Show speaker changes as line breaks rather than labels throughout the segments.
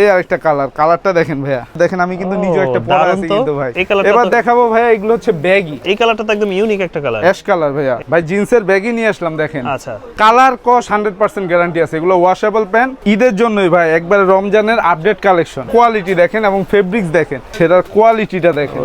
এই আরেকটা কালার কালারটা দেখেন ভাইয়া। দেখেন আমি কিন্তু নিজে একটা পরা আছি কিন্তু ভাই। এবার দেখাবো ভাইয়া এগুলো হচ্ছে ব্যাগি
এই কালারটা তো একদম ইউনিক একটা কালার
অ্যাশ কালার ভাইয়া। ভাই জিন্সের ব্যাগই নিয়ে আসলাম দেখেন।
আচ্ছা।
কালার কস হান্ড্রেড পার্সেন্ট গ্যারান্টি আছে। এগুলো ওয়াশেবল প্যান্ট ঈদের জন্যই ভাই একবারে রমজানের আপডেট কালেকশন কোয়ালিটি দেখেন এবং ফেব্রিক্স দেখেন। সেটার কোয়ালিটিটা দেখেন।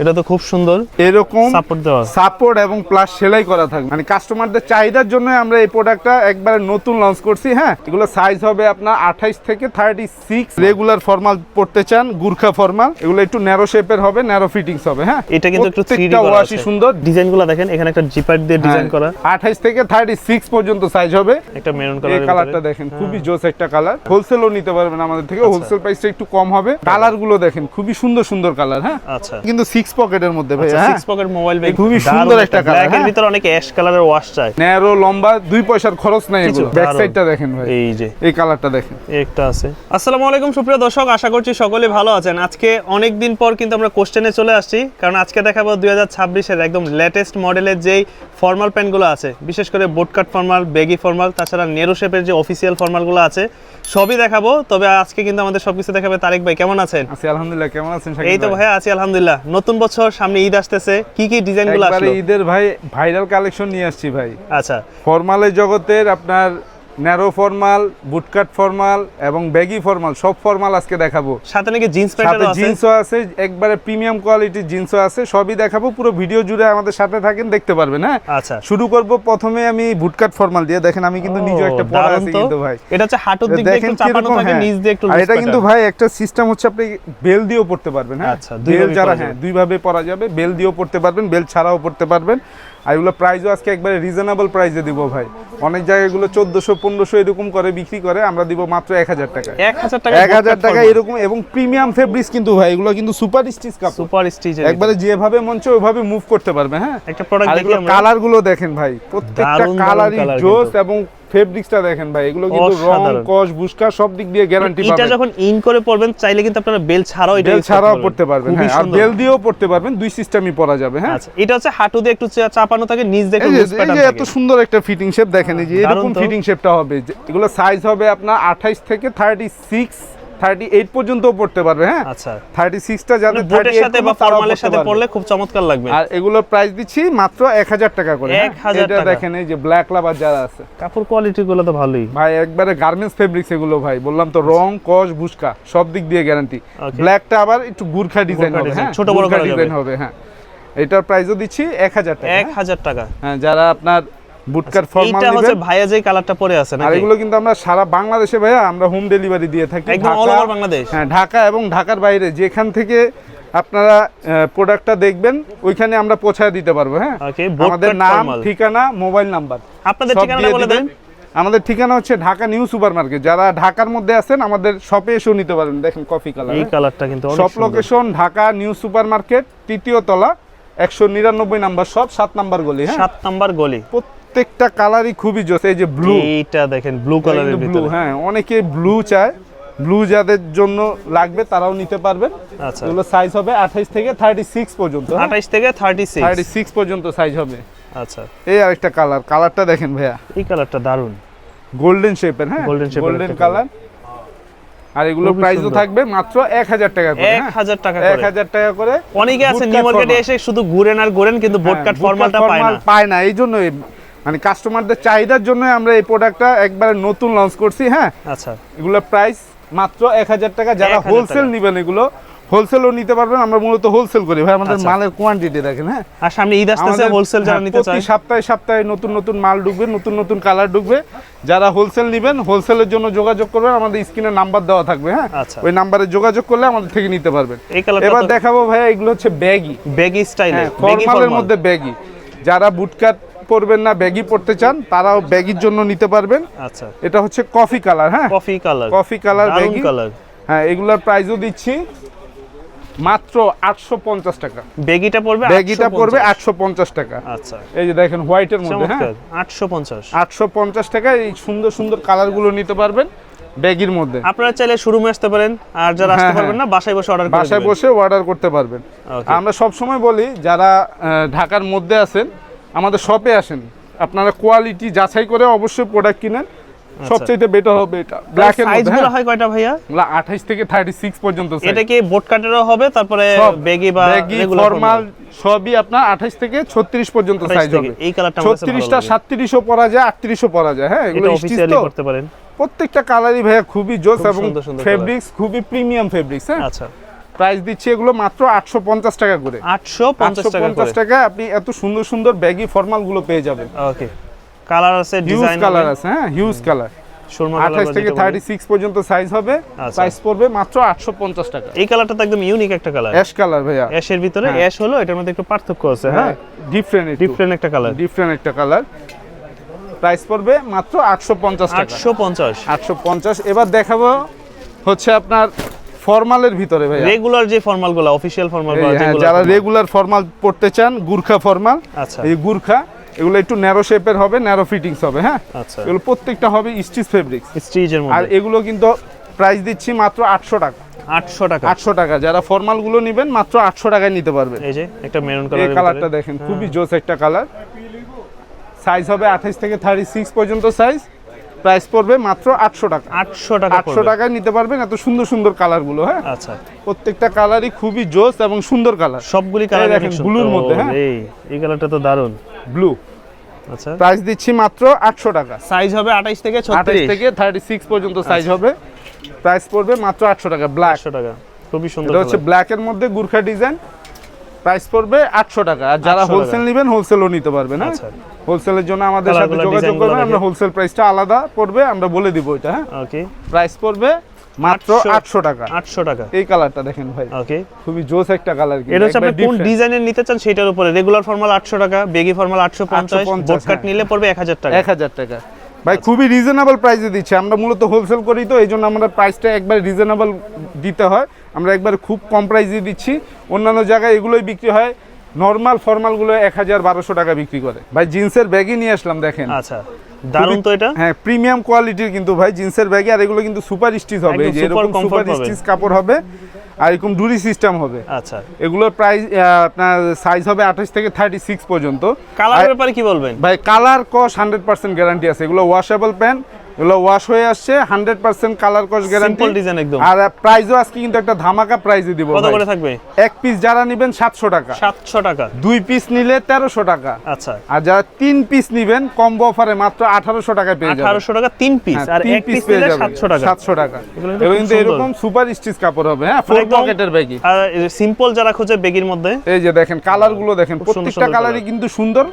এটা তো খুব সুন্দর।
এরকম
সাপোর্ট দেওয়া।
সাপোর্ট এবং প্লাস সেলাই করা থাকবে। মানে কাস্টমারদের চাহিদার জন্য আমরা এই প্রোডাক্টটা একবারে নতুন লঞ্চ করছি হ্যাঁ? এগুলো সাইজ হবে আপনার আঠাইশ থেকে থার্টি সিক্স রেগুলার ফর্মাল পড়তে চান গুর্খা ফর্মাল এগুলো একটু ন্যারো শেপের হবে ন্যারো ফিটিংস হবে হ্যাঁ?
এটা কিন্তু একটু 3D
প্রত্যেকটা
করা
ওয়াশি
আছে।
সুন্দর।
ডিজাইনগুলো দেখেন এখানে একটা জিপার দিয়ে ডিজাইন করা।
আঠাইশ থেকে থার্টি সিক্স পর্যন্ত সাইজ হবে।
একটা মেরুন
এই
কালার
কালারটা দেখেন খুবই জোস একটা কালার হোলসেলও নিতে পারবেন আমাদের থেকে।
আচ্ছা।
হোলসেল প্রাইসটা একটু কম হবে। কালারগুলো দেখেন খুবই সুন্দর সুন্দর কালার হ্যাঁ?
আচ্ছা।
কিন্তু সিক্স পকেটের মধ্যে ভাই
সিক্স পকেট মোবাইল ব্যাগ
খুবই সুন্দর একটা
ব্ল্যাকের
হ্যাঁ।
ভিতরে অনেক অ্যাশ কালারের ওয়াশ চায়
ন্যারো লম্বা দুই পয়সার খরচ নাই এগুলো। ব্যাক সাইডটা দেখেন ভাই।
এই যে।
এই কালারটা দেখেন।
একটা আছে। আসসালামু আলাইকুম সুপ্রিয় দর্শক আশা করছি সকলে ভালো আছেন। আজকে অনেক দিন পর কিন্তু আমরা কোশ্চেনে চলে আসছি কারণ আজকে দেখাবো দুই হাজার ছাব্বিশের একদম লেটেস্ট মডেলের যেই ফর্মাল প্যান্টগুলো আছে বিশেষ করে বোটকাট ফর্মাল বেগি ফর্মাল তাছাড়া নেরো শেপের যে অফিসিয়াল ফর্মালগুলো আছে সবই দেখাবো। তবে আজকে কিন্তু আমাদের সবকিছু দেখাবে তারেক ভাই কেমন আছেন?
আছি আলহামদুলিল্লাহ কেমন আছেন
এই তো?
ভাই?
আছি আলহামদুলিল্লাহ। নতুন বছর সামনে ঈদ আসতেছে কি কি ডিজাইনগুলো আসলো?
ঈদের ভাই ভাইরাল কালেকশন নিয়ে আসছি ভাই।
আচ্ছা।
ফরমালের জগতের আপনার ন্যারো ফরমাল বুটকাট ফরমাল এবং ব্যাগি ফরমাল সব ফরমাল আজকে দেখাবো।
সাথে নাকি জিন্স
সাথে
প্যান্টও আছে?
জিন্সও আছে একবারে প্রিমিয়াম কোয়ালিটির জিন্সও আছে সবই দেখাবো। পুরো ভিডিও জুড়ে আমাদের সাথে থাকেন দেখতে পারবেন হ্যাঁ?
আচ্ছা।
শুরু করব প্রথমে আমি বুটকাট ফরমাল দিয়ে। দেখেন আমি কিন্তু নিজে একটা পরা আছি কিন্তু ভাই।
এটা হচ্ছে হাঁটুর দিক দিয়ে একটু চাপানো থাকে
হ্যাঁ।
নিচ দিয়ে একটু
আর এটা কিন্তু ভাই একটা সিস্টেম হচ্ছে আপনি বেল দিয়েও পড়তে পারবেন হ্যাঁ?
আচ্ছা,
বেল যারা হ্যাঁ দুই ভাবে পরা যাবে বেল দিয়েও পড়তে পারবেন বেল ছাড়াও পড়তে পারবেন। আর এগুলো প্রাইসও আজকে একবারে রিজনেবল প্রাইসে দিব ভাই। অনেক জায়গায় এগুলো চোদ্দশো পনেরোশো এরকম করে বিক্রি করে আমরা দিব মাত্র এক হাজার টাকা
এক হাজার টাকা
এক হাজার টাকা এরকম এবং প্রিমিয়াম ফেব্রিক্স কিন্তু ভাই এগুলো কিন্তু super stitch cup
super stitch
একবারে যেভাবে মঞ্চ ওইভাবে মুভ করতে পারবে হ্যাঁ?
একটা প্রোডাক্ট
আর
দেখি
এগুলো
আমরা।
কালারগুলো দেখেন ভাই প্রত্যেকটা কালারই জোস এবং ফেব্রিক্সটা দেখেন ভাই এগুলো কিন্তু রং। কস বুস্কা সব দিক দিয়ে গ্যারান্টি
এটা যখন ইন করে চাইলে কিন্তু আপনারা বেল ছাড়াও এটা
বেল ছাড়াও পড়তে পারবেন হ্যাঁ আর বেল দিয়েও পড়তে পারবেন দুই সিস্টেমই পরা যাবে হ্যাঁ
আচ্ছা এটা হচ্ছে হাঁটু দিয়ে একটু চাপানো থাকে নিচ দিয়ে একটু।
এত সুন্দর একটা ফিটিং শেপ দেখেন এই যে এরকম
তো।
ফিটিং শেপটা হবে এগুলো সাইজ হবে আপনার আঠাইশ থেকে থার্টি সিক্স থার্টি এইট পর্যন্ত পড়তে পারবে হ্যাঁ?
আচ্ছা।
থার্টি সিক্সটা যাদের
মানে বোটের
38
সাথে বা ফর্মালের সাথে পড়লে খুব চমৎকার লাগবে।
আর এগুলোর প্রাইস দিচ্ছি মাত্র এক হাজার টাকা করে হ্যাঁ?
1000
এটা দেখেন এই যে ব্ল্যাক লাভার যারা আছে।
কাপড় কোয়ালিটি গুলো তো ভালোই।
ভাই একবারে গার্মেন্টস ফেব্রিক্স এগুলো ভাই বললাম তো রং কস বুস্কা সব দিক দিয়ে গ্যারান্টি. ব্ল্যাকটা আবার একটু গুর্খা ডিজাইন হবে হ্যাঁ?
ছোট বড়
ডিজাইন হবে হ্যাঁ। এটার প্রাইসও দিচ্ছি এক হাজার টাকা
এক হাজার টাকা।
হ্যাঁ যারা আপনার বুটকার ফর্মাল
এইটা হচ্ছে ভাইয়া যে কালারটা পরে আছে
আর
নাকি?
এগুলো কিন্তু আমরা সারা বাংলাদেশে ভাইয়া আমরা হোম ডেলিভারি দিয়ে থাকি।
একদম অল ওভার বাংলাদেশ?
হ্যাঁ ঢাকা এবং ঢাকার বাইরে যেখান থেকে আপনারা প্রোডাক্টটা দেখবেন ওইখানে আমরা পৌঁছায় দিতে পারব হ্যাঁ? আমাদের নাম ঠিকানা মোবাইল নাম্বার
আপনাদের
দিয়ে
বলে দেন।
আমাদের ঠিকানা হচ্ছে ঢাকা নিউ সুপার মার্কেট যারা ঢাকার মধ্যে আছেন আমাদের শপে এসেও নিতে পারবেন দেখেন কফি কালার
এই কালারটা কিন্তু
shop location Dhaka new super market তৃতীয় তলা একশো নিরানব্বই নাম্বার শপ সাত নাম্বার গলি হ্যাঁ?
সাত নাম্বার গলি।
প্রত্যেকটা কালারই খুবই জোস এই যে ব্লু
এইটা দেখেন ব্লু কালারের
ব্লু
ভিতরে।
হ্যাঁ অনেকে ব্লু চায়। ব্লু যাদের জন্য লাগবে তারাও নিতে পারবেন।
আচ্ছা।
এগুলো সাইজ হবে আঠাইশ থেকে থার্টি সিক্স পর্যন্ত
আঠাইশ থেকে থার্টি
থার্টি
সিক্স
সিক্স পর্যন্ত সাইজ হবে।
আচ্ছা।
এই আরেকটা কালার কালারটা দেখেন ভাইয়া।
এই কালারটা দারুণ
গোল্ডেন শেপের হ্যাঁ?
Shape এর
গোল্ডেন কালার আর এগুলোর
খুবই
প্রাইসও থাকবে মাত্র এক হাজার টাকা করে
এক
হ্যাঁ?
হাজার টাকা
এক
করে
হাজার টাকা করে
অনেকে আছে নিউ মার্কেটে এসে শুধু ঘুরেন আর ঘুরেন কিন্তু বোটকাট
হ্যাঁ,
ফর্মালটা পায় না।
পায় না এই জন্যই মানে কাস্টমারদের চাহিদার জন্য আমরা এই প্রোডাক্টটা একবারে নতুন লঞ্চ করছি হ্যাঁ?
আচ্ছা।
এগুলোর প্রাইস মাত্র এক হাজার টাকা। যারা হোলসেল। নেবেন এগুলো হোলসেলও নিতে পারবেন। আমরা মূলত হোলসেল করি। ভাই আমাদের
আচ্ছা।
মালের কোয়ান্টিটি দেখেন হ্যাঁ?
আর সামনে ঈদ আসতেছে হোলসেল যারা
হ্যাঁ,
নিতে চায়।
প্রতি সপ্তাহে সপ্তাহে নতুন নতুন মাল ঢুকবে নতুন নতুন কালার ঢুকবে। যারা হোলসেল নেবেন হোলসেলের জন্য যোগাযোগ করবেন। আমাদের স্ক্রিনে নাম্বার দেওয়া থাকবে হ্যাঁ?
আচ্ছা।
ওই নাম্বারে যোগাযোগ করলে আমাদের থেকে নিতে পারবেন। এবার দেখাবো ভাইয়া এগুলো হচ্ছে ব্যাগি
বেগি স্টাইলে
ফর্মালের মধ্যে ব্যাগি যারা বুটকাট পরবেন না ব্যাগি পড়তে চান তারাও ব্যাগির জন্য নিতে পারবেন।
আচ্ছা।
এটা হচ্ছে কফি কালার হ্যাঁ?
Coffee colour.
Coffee colour baggy
colour.
হ্যাঁ এগুলার প্রাইসও দিচ্ছি। মাত্র আটশো পঞ্চাশ টাকা।
বেগিটা পড়বে
ব্যাগিটা
850
পড়বে আটশো পঞ্চাশ টাকা।
আচ্ছা।
এই যে দেখেন হোয়াইটের মধ্যে হ্যাঁ?
চমৎকার আটশো পঞ্চাশ।
আটশো পঞ্চাশ টাকা এই সুন্দর সুন্দর কালারগুলো নিতে পারবেন ব্যাগির মধ্যে।
আপনারা চাইলে শোরুমে আসতে পারেন আর যারা আসতে
হ্যাঁ,
পারবেন না বাসায় বসে অর্ডার
বাসায় বসে অর্ডার করতে পারবেন। আমরা সব সময় বলি যারা ঢাকার মধ্যে আছেন আমাদের শপে আসেন। আপনারা কোয়ালিটি যাচাই করে অবশ্যই প্রোডাক্ট কিনেন। সবচেয়ে বেটার হবে এটা। ব্ল্যাক এর
সাইজ
মধ্যে
গুলো
হ্যাঁ?
হয় কয়টা ভাইয়া?
এগুলো 28 থেকে 36 পর্যন্ত size।
এটা কি বোট কাটেরও হবে তারপরে বেগি বা রেগুলার
ফর্মাল সবই আপনার 28 থেকে 36 পর্যন্ত সাইজ হবে।
এই কালারটা আমার কাছে ভালো
36টা
লাগে।
37ও পরা যায় 38ও পরা যায় হ্যাঁ? এগুলো
অফিসিয়ালি করতে পারেন।
প্রত্যেকটা কালারই ভাইয়া খুবই জোস এবং ফেব্রিক্স খুবই প্রিমিয়াম ফেব্রিক্স হ্যাঁ?
আচ্ছা।
প্রাইস দিচ্ছি এগুলো মাত্র 850 টাকা করে।
850 টাকা করে।
850 আপনি এত সুন্দর সুন্দর ব্যাগি ফর্মালগুলো পেয়ে যাবেন।
ওকে কালার আছে ডিজাইন
কালার আছে হ্যাঁ হিউজ কালার
সুরমা
28 থেকে 36 পর্যন্ত সাইজ হবে
আচ্ছা।
প্রাইস পড়বে মাত্র 850 টাকা।
এই কালারটা তো একদম ইউনিক একটা কালার
অ্যাশ কালার ভাইয়া।
অ্যাশের ভিতরে। অ্যাশ হলো এটার মধ্যে একটু পার্থক্য আছে হ্যাঁ
হ্যাঁ? ডিফারেন্ট
ডিফারেন্ট একটা কালার
ডিফারেন্ট একটা কালার প্রাইস পড়বে মাত্র 850 টাকা।
850
850 এবার দেখাবো হচ্ছে আপনার ফর্মালের ভিতরে ভাইয়া।
রেগুলার যে ফর্মালগুলো অফিশিয়াল ফর্মালগুলো
হ্যাঁ, যারা রেগুলার ফর্মাল পড়তে চান গুর্খা ফর্মাল
আচ্ছা।
এই গুর্খা এগুলো একটু ন্যারো শেপের হবে ন্যারো ফিটিংস হবে হ্যাঁ?
আচ্ছা।
এগুলো প্রত্যেকটা হবে স্টিচ ফেব্রিক্স
স্টিজের
আর
মধ্যে
এগুলো কিন্তু প্রাইস দিচ্ছি মাত্র আটশো টাকা।
800 টাকা।
আটশো টাকা। যারা ফর্মালগুলো নেবেন মাত্র আটশো টাকায় নিতে পারবেন।
এই যে একটা মেরুন কালার
এই
কালার
কালারটা দেখেন খুবই জোস একটা কালার সাইজ হবে আঠাইশ থেকে থার্টি সিক্স পর্যন্ত সাইজ প্রাইস পড়বে মাত্র আটশো টাকা।
800 টাকা
আটশো টাকায় নিতে পারবেন এত সুন্দর সুন্দর কালারগুলো হ্যাঁ?
আচ্ছা।
প্রত্যেকটা কালারই খুবই জোস এবং সুন্দর কালার।
সবগুলি কালার
দেখেন, ব্লুর মধ্যে, হ্যাঁ?
এই কালারটা তো দারুণ
ব্লু।
আচ্ছা।
প্রাইস দিচ্ছি মাত্র আটশো টাকা।
সাইজ হবে 28 থেকে
আঠাইশ
36
থেকে থার্টি সিক্স পর্যন্ত সাইজ
আচ্ছা।
হবে। প্রাইস পড়বে মাত্র আটশো টাকা ব্ল্যাক।
800 টাকা। খুবই সুন্দর
এটা হচ্ছে ব্ল্যাকের মধ্যে গুর্খা ডিজাইন। প্রাইস পড়বে আটশো টাকা। আর যারা
800।
হোলসেল নেবেন হোলসেলও নিতে পারবেন হ্যাঁ?
আচ্ছা।
হোলসেলের জন্য আমাদের সাথে যোগাযোগ করবেন আমরা হোলসেল প্রাইসটা আলাদা পড়বে আমরা বলে দিব এটা হ্যাঁ?
ওকে
প্রাইস পড়বে মাত্র
800
আটশো টাকা।
800 টাকা।
এই কালারটা দেখেন ভাই।
ওকে
খুবই জোস একটা কালার
এটা হচ্ছে আপনি কোন ডিজাইনের নিতে চান সেটার উপরে। রেগুলার ফর্মাল 800 টাকা বেগি ফর্মাল 850
850,
বোট কাট। নিলে পড়বে 1000 টাকা।
এক হাজার টাকা। ভাই খুবই রিজনেবল প্রাইসে দিচ্ছি। আমরা মূলত হোলসেল করি তো এই জন্য আমরা প্রাইসটা একবার রিজনেবল দিতে হয়। আমরা একবার খুব কম প্রাইসে দিচ্ছি। অন্যান্য জায়গায় এগুলোই বিক্রি হয়। নর্মাল ফর্মালগুলো এক হাজার বারোশো টাকা বিক্রি করে। ভাই জিন্সের ব্যাগই নিয়ে আসলাম দেখেন।
আচ্ছা দারুণ তো এটা?
হ্যাঁ প্রিমিয়াম কোয়ালিটির কিন্তু ভাই জিন্সের ব্যাগে আর এগুলো কিন্তু সুপার স্টিচ হবে এই যে এরকম সুপার স্টিচ কাপড় হবে আর এরকম ডুরি সিস্টেম হবে।
আচ্ছা।
এগুলোর প্রাইস আপনার সাইজ হবে আঠাশ থেকে থার্টি সিক্স পর্যন্ত।
কালারের
আর-
ব্যাপারে কি বলবেন?
ভাই কালার কস হান্ড্রেড পার্সেন্ট গ্যারান্টি আছে। এগুলো ওয়াশেবল প্যান এগুলো ওয়াশ হয়ে আসছে হান্ড্রেড পার্সেন্ট কালার কস গ্যারান্টি
সিম্পল ডিজাইন একদম।
আর প্রাইসও আজকে কিন্তু একটা ধামাকা প্রাইজে দিব
কত করে থাকবে?
এক পিস যারা নেবেন সাতশো টাকা।
700 টাকা।
দুই পিস নিলে টাকা।
আচ্ছা।
আর যারা তিন পিস নিবেন কম্বো অফারে মাত্র আঠারোশো টাকায় পেয়ে যাবেন।
1800 টাকা তিন পিস
হ্যাঁ,
আর এক পিস
পেয়ে
নিলে
যাবেন।
700 টাকা।
700 টাকা।
এগুলো কিন্তু।
এরকম সুপার স্টিচ কাপড় হবে হ্যাঁ? ফোর পকেটের ব্যাগই
আর সিম্পল যারা খোঁজে বেগির মধ্যে।
এই যে দেখেন কালারগুলো দেখেন প্রত্যেকটা কালারই কিন্তু সুন্দর।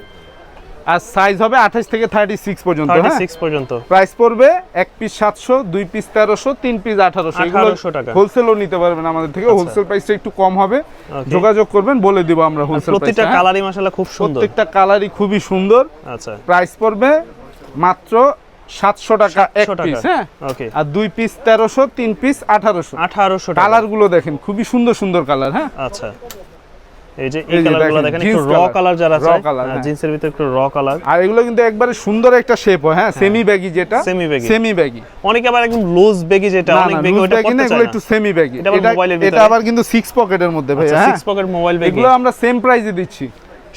আর সাইজ হবে আঠাশ থেকে থার্টি সিক্স পর্যন্ত হ্যাঁ?
36 পর্যন্ত।
প্রাইস পড়বে এক পিস সাতশো দুই পিস তেরোশো তিন পিস আঠারোশো।
1800 টাকা।
হোলসেলও নিতে পারবেন আমাদের থেকে।
আচ্ছা।
হোলসেল প্রাইসটা একটু কম হবে। যোগাযোগ করবেন বলে দিব আমরা হোলসেল
প্রতিটা কালারই মাশাআল্লাহ খুব সুন্দর।
প্রত্যেকটা কালারই খুবই সুন্দর।
আচ্ছা।
প্রাইস পড়বে মাত্র সাতশো টাকা এক পিস হ্যাঁ? আর দুই পিস তেরোশো তিন পিস আঠারোশো।
1800 টাকা।
কালারগুলো দেখেন খুবই সুন্দর সুন্দর কালার হ্যাঁ?
আচ্ছা। এই যে
এই
কালারগুলো
দেখেন,
একটু র কালার যারা চায়
colour, হ্যাঁ।
জিন্সের ভিতরে একটু র কালার
আর এগুলো কিন্তু একবারে সুন্দর একটা শেপ হয় হ্যাঁ সেমি ব্যাগি যেটা
Semi baggy।
সেমি ব্যাগি
অনেকে আবার একদম লুজ বেগি যেটা অনেক ওটা
ব্যাগি
চায়
একটু সেমি ব্যাগি
এটা
এটা এটা আবার কিন্তু সিক্স পকেটের মধ্যে ভাই
আচ্ছা
হ্যাঁ।
সিক্স পকেট মোবাইল বেগি
এগুলো আমরা সেম প্রাইসে দিচ্ছি।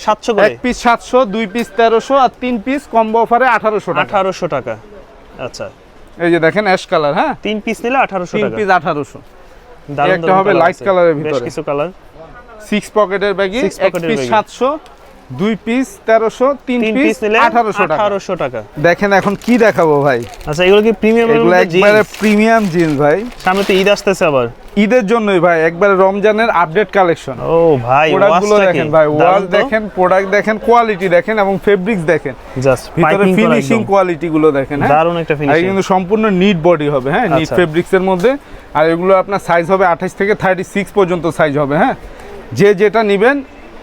700 করে?
এক পিস সাতশো দুই পিস তেরোশো আর তিন পিস কম্বো অফারে আঠারোশো টাকা।
1800 টাকা। আচ্ছা।
এই যে দেখেন অ্যাশ কালার হ্যাঁ।
তিন পিস নিলে 1800
তিন পিস আঠারোশো। একটা হবে
আছে। বেশ
ভিতরে।
কিছু কালার
সিক্স পকেটের ব্যাগি এক পিস সাতশো দুই পিস তেরোশো তিন পিস আঠারোশো টাকা।
1800 টাকা।
দেখেন এখন কি দেখাবো ভাই?
আচ্ছা এগুলো কি প্রিমিয়াম
এগুলো একবারে প্রিমিয়াম জিন্স ভাই।
সামনে তো ঈদ আসতেছে আবার।
ঈদের জন্যই ভাই একবারে রমজানের আপডেট কালেকশন
ও ভাই প্রোডাক্টগুলো
দেখেন ভাই
তো।
দেখেন প্রোডাক্ট দেখেন কোয়ালিটি দেখেন এবং ফেব্রিক্স দেখেন।
জাস্ট
ভিতরে ফিনিশিং কোয়ালিটি গুলো দেখেন হ্যাঁ?
দারুণ একটা
আর
ফিনিশিং
কিন্তু সম্পূর্ণ নিট বডি হবে হ্যাঁ? নিট
আচ্ছা।
ফেব্রিক্স এর মধ্যে। আর এগুলো আপনার সাইজ হবে আঠাশ থেকে থার্টি সিক্স পর্যন্ত সাইজ হবে হ্যাঁ? যে যেটা নেবেন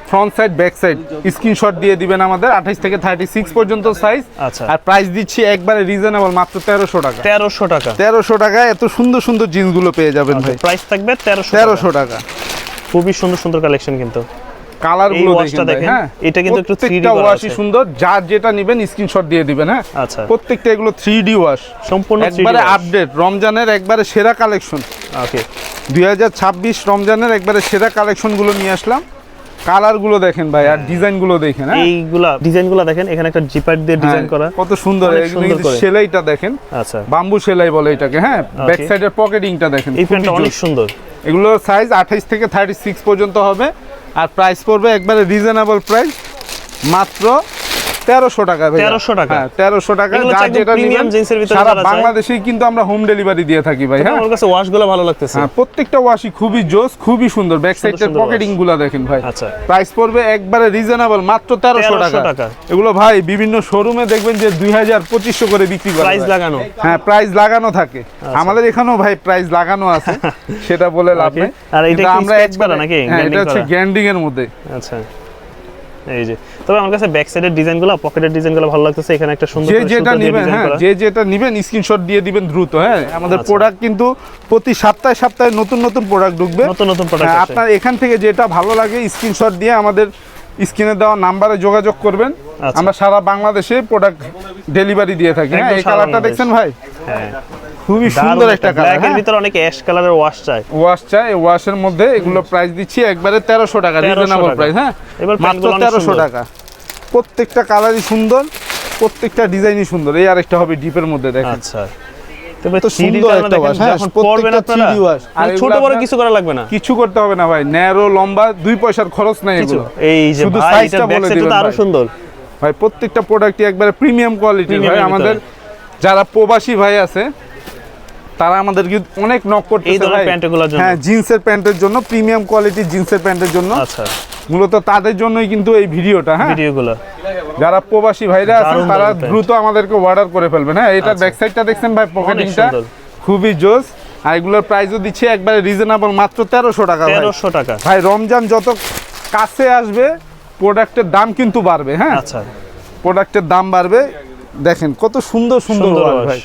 front side back side screenshot দিয়ে দিবেন আমাদের আঠাশ থেকে থার্টি সিক্স পর্যন্ত সাইজ
আচ্ছা।
আর প্রাইস দিচ্ছি একবারে রিজনেবল মাত্র তেরোশো টাকা।
তেরোশো টাকা।
তেরোশো টাকা এত সুন্দর সুন্দর জিন্সগুলো পেয়ে যাবেন ভাই।
প্রাইস থাকবে 1300
তেরোশো টাকা।
খুবই সুন্দর সুন্দর কালেকশন কিন্তু। কালারগুলো
দেখেন। হ্যাঁ।
এটা কিন্তু একটু 3D
প্রত্যেকটা ওয়াশই সুন্দর। যার যেটা নেবেন স্ক্রিনশট দিয়ে দিবেন হ্যাঁ।
আচ্ছা।
প্রত্যেকটা এগুলো ওয়াশ
সম্পূর্ণ
একবারে আপডেট রমজানের একবারে সেরা কালেকশন
ওকে
দুই হাজার ছাব্বিশ রমজানের একবারে সেরা কালেকশনগুলো নিয়ে আসলাম। কালারগুলো দেখেন ভাই আর ডিজাইনগুলো দেখেন হ্যাঁ।
এইগুলা ডিজাইনগুলো দেখেন এখানে একটা জিপার দিয়ে ডিজাইন
হ্যাঁ,
করা।
কত সুন্দর। এগুলো সেলাইটা দেখেন
আচ্ছা।
বাম্বু সেলাই বলে এটাকে হ্যাঁ। ব্যাক সাইডের পকেটিংটা দেখেন
এই প্যান্টটা অনেক সুন্দর।
এগুলোর সাইজ আঠাইশ থেকে থার্টি সিক্স পর্যন্ত হবে। আর প্রাইস পড়বে একবারে রিজনেবল প্রাইস মাত্র তেরোশো টাকা
1300 টাকা?
তেরোশো টাকা যেটা সারা। বাংলাদেশেই কিন্তু আমরা হোম ডেলিভারি দিয়ে থাকি ভাই হ্যাঁ
আমার কাছে ওয়াশগুলো ভালো লাগতেছে।
হ্যাঁ প্রত্যেকটা ওয়াশি খুবই জোস খুবই সুন্দর। ব্যাক সাইডের পকেটিংগুলা দেখেন ভাই।
আচ্ছা।
প্রাইস পড়বে একবারে রিজনেবল মাত্র তেরোশো টাকা। এগুলো ভাই বিভিন্ন শোরুমে দেখবেন যে দুই হাজার পঁচিশশো করে বিক্রি করে
প্রাইস লাগানো।
হ্যাঁ প্রাইস লাগানো থাকে।
আচ্ছা।
আমাদের এখানেও ভাই প্রাইস লাগানো আছে। সেটা বলে লাভ নেই।
আর এটা
আমরা একবারে
নাকি?
হ্যাঁ এটা হচ্ছে? গ্যান্ডিং এর মধ্যে।
আচ্ছা। এই যে তবে আমার কাছে ব্যাক সাইডের ডিজাইনগুলো পকেটের ডিজাইনগুলো ভালো লাগতেছে। এখানে একটা সুন্দর
যে যেটা নেবেন হ্যাঁ যে যেটা নেবেন স্ক্রিনশট দিয়ে দিবেন দ্রুত হ্যাঁ। আমাদের
আচ্ছা।
প্রোডাক্ট কিন্তু প্রতি সপ্তাহে সপ্তাহে নতুন নতুন প্রোডাক্ট ঢুকবে।
নতুন নতুন প্রোডাক্ট
হ্যাঁ, আপনার এখান থেকে যেটা ভালো লাগে স্ক্রিনশট দিয়ে আমাদের স্ক্রিনে দেওয়া নাম্বারে যোগাযোগ করবেন।
আচ্ছা।
আমরা সারা বাংলাদেশে প্রোডাক্ট ডেলিভারি দিয়ে থাকি। হ্যাঁ এই কালারটা দেখছেন ভাই?
হ্যাঁ।
খুবই সুন্দর
একটা
কালার
ব্ল্যাক এর ভিতরে অনেক অ্যাশ কালারের ওয়াশ চাই
ওয়াশ চাই ওয়াশের মধ্যে এগুলো প্রাইস দিচ্ছি একবারে তেরোশো টাকা রিজনেবল প্রাইস হ্যাঁ?
এবার
মাত্র
প্যান্টগুলো অনেক
তেরোশো
সুন্দর।
টাকা। প্রত্যেকটা কালারই সুন্দর প্রত্যেকটা ডিজাইনই সুন্দর। এই আরেকটা হবে ডিপের মধ্যে দেখেন।
আচ্ছা। তবে
তো সুন্দর একটা
দেখেন,
হ্যাঁ, প্রত্যেকটা 3D আর
মানে ছোট বড় কিছু করা লাগবে না।
কিছু করতে হবে না ভাই ন্যারো লম্বা দুই পয়সার খরচ নাই
কিছু।
এগুলো।
এই যে
শুধু
ভাই
size
এটা
টা
ব্যাক
বলে দিবেন আরও
সুন্দর।
ভাই প্রত্যেকটা প্রোডাক্টই একবারে প্রিমিয়াম কোয়ালিটির ভাই আমাদের যারা প্রবাসী ভাই আছে তারা আমাদের কিন্তু অনেক নক
এই
করতেছে
ধরনের প্যান্টগুলোর জন্য?
হ্যাঁ জিন্সের প্যান্টের জন্য প্রিমিয়াম কোয়ালিটি জিন্সের প্যান্টের জন্য।
আচ্ছা।
মূলত তাদের জন্যই কিন্তু এই ভিডিওটা হ্যাঁ।
ভিডিওগুলো।
যারা প্রবাসী ভাইরা আছেন তারা দ্রুত আমাদেরকে অর্ডার করে ফেলবেন হ্যাঁ। এটার
আচ্ছা।
ব্যাক সাইডটা দেখছেন ভাই পকেটিংটা খুবই জোস। আর এগুলোর প্রাইসও দিচ্ছে একবারে রিজনেবল মাত্র তেরোশো টাকা
তেরোশো টাকা।
ভাই রমজান যত কাছে আসবে প্রোডাক্টের দাম কিন্তু বাড়বে হ্যাঁ।
আচ্ছা।
প্রোডাক্টের দাম বাড়বে। দেখেন কত সুন্দর সুন্দর। ভাই।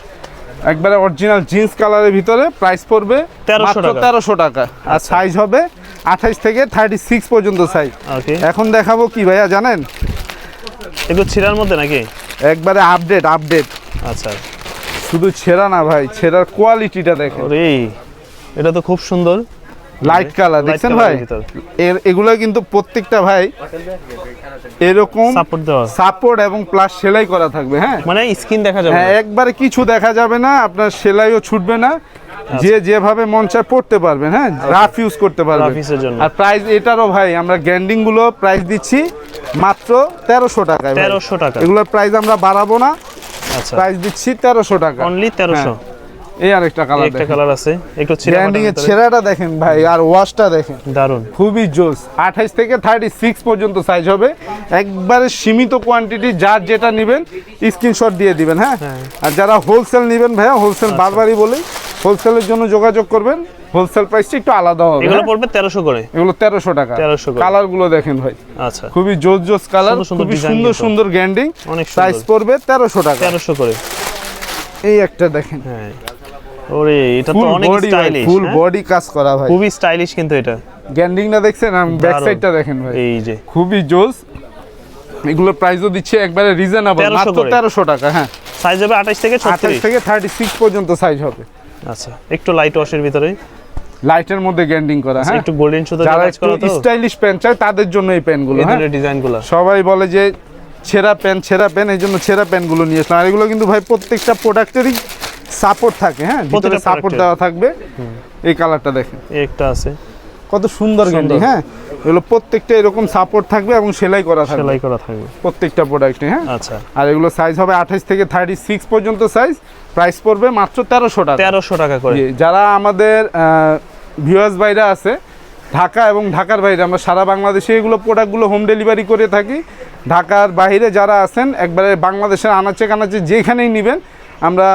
একবারে অরিজিনাল জিন্স কালারের ভিতরে প্রাইস পড়বে
1300
মাত্র তেরোশো টাকা। আর
আচ্ছা।
সাইজ হবে আঠাইশ থেকে থার্টি সিক্স পর্যন্ত সাইজ
ওকে
এখন দেখাবো কি ভাইয়া জানেন?
এগুলো ছেঁড়ার মধ্যে নাকি?
একবারে আপডেট আপডেট
আচ্ছা।
শুধু ছেঁড়া না ভাই ছেঁড়ার কোয়ালিটিটা দেখো
রে এটা তো খুব সুন্দর।
লাইট কালার দেখছেন ভাই?
এর
এগুলো কিন্তু প্রত্যেকটা ভাই এরকম
সাপোর্ট দেওয়া।
সাপোর্ট এবং প্লাস সেলাই করা থাকবে হ্যাঁ?
মানে স্কিন দেখা যাবে
হ্যাঁ। একবারে কিছু দেখা যাবে না আপনার সেলাইও ছুটবে না।
আচ্ছা।
যে যেভাবে মন চায় পড়তে পারবেন হ্যাঁ? রাফ ইউজ করতে পারবেন। আর প্রাইস এটারও ভাই আমরা গ্যান্ডিংগুলো প্রাইস দিচ্ছি মাত্র তেরোশো টাকায়
তেরোশো টাকা।
এগুলোর প্রাইস আমরা বাড়াবো না।
আচ্ছা।
প্রাইস দিচ্ছি তেরোশো টাকা।
অনলি তেরোশো।
এই আরেকটা কালার
একটা কালার আছে। একটু
ব্র্যান্ডিং এর ছেঁড়াটা দেখেন ভাই আর ওয়াশটা দেখেন।
দারুণ
খুবই জোস। আঠাইশ থেকে থার্টি সিক্স পর্যন্ত সাইজ হবে। একবারে সীমিত কোয়ান্টিটি যার যেটা নেবেন স্ক্রিনশট দিয়ে দিবেন হ্যাঁ? আর যারা হোলসেল নেবেন ভাইয়া হোলসেল
আচ্ছা।
বারবারই বলি হোলসেলের জন্য যোগাযোগ করবেন। হোলসেল প্রাইসটা একটু আলাদা হবে
এগুলো
হ্যাঁ?
পড়বে তেরোশো করে।
এগুলো তেরোশো টাকা।
1300 করে।
কালারগুলো দেখেন ভাই।
আচ্ছা।
খুবই জোস জোস কালার খুবই সুন্দর সুন্দর গ্যান্ডিং প্রাইস পড়বে তেরোশো টাকা।
তেরোশো করে।
এই একটা দেখেন।
হ্যাঁ। ওরে এটা তো অনেক স্টাইলিশ
ফুল বডি কাজ করা ভাই।
খুবই স্টাইলিশ কিন্তু এটা।
গ্যান্ডিংটা দেখছেন? ব্যাক
দারুণ।
সাইডটা দেখেন ভাই।
এই যে।
খুবই জোস। এগুলোর প্রাইসও দিচ্ছে একবারে রিজনেবল মাত্র
করে।
তেরোশো টাকা হ্যাঁ।
সাইজ হবে আঠাশ থেকে
আঠাশ
ছত্রিশ
থেকে থার্টি সিক্স পর্যন্ত সাইজ হবে।
আচ্ছা একটু লাইট ওয়াশের ভিতরে।
লাইটের মধ্যে গ্যান্ডিং করা হ্যাঁ।
একটু গোল্ডেন সুতো
যারা একটু
করা তো?
স্টাইলিশ প্যান্ট চায় তাদের জন্য এই প্যান্টগুলো হ্যাঁ।
ডিজাইনগুলো
সবাই বলে যে ছেঁড়া প্যান্ট ছেঁড়া প্যান্ট এই জন্য ছেঁড়া প্যান্টগুলো নিয়ে আসলাম। আর এগুলো কিন্তু ভাই প্রত্যেকটা প্রোডাক্টেরই সাপোর্ট থাকে হ্যাঁ? ভিতরে সাপোর্ট দেওয়া থাকবে। এই কালারটা দেখেন।
একটা আছে।
কত সুন্দর গ্যান্ডিং হ্যাঁ? এগুলো প্রত্যেকটা এরকম সাপোর্ট থাকবে এবং সেলাই করা থাকবে।
সেলাই করা থাকবে।
প্রত্যেকটা প্রোডাক্টে হ্যাঁ?
আচ্ছা।
আর এগুলো সাইজ হবে আঠাশ থেকে থার্টি সিক্স পর্যন্ত সাইজ প্রাইস পড়বে মাত্র তেরোশো টাকা।
তেরোশো টাকা করে।
জি, যারা আমাদের ভিউয়ার্স বাইরে আছে ঢাকা এবং ঢাকার বাইরে আমরা সারা বাংলাদেশে এগুলো প্রোডাক্টগুলো হোম ডেলিভারি করে থাকি। ঢাকার বাইরে যারা আছেন একবারে বাংলাদেশের আনাচে কানাচে যেখানেই নেবেন আমরা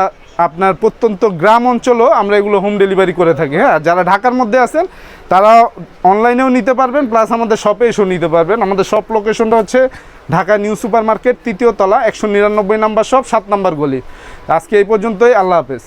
আপনার প্রত্যন্ত গ্রাম অঞ্চলও আমরা এগুলো হোম ডেলিভারি করে থাকি হ্যাঁ? যারা ঢাকার মধ্যে আছেন তারা অনলাইনেও নিতে পারবেন প্লাস আমাদের শপে এসেও নিতে পারবেন। আমাদের শপ লোকেশনটা হচ্ছে ঢাকা নিউ সুপার মার্কেট তৃতীয় তলা, একশো নিরানব্বই নাম্বার শপ সাত নাম্বার গলি। আজকে এই পর্যন্তই, আল্লাহ হাফেজ।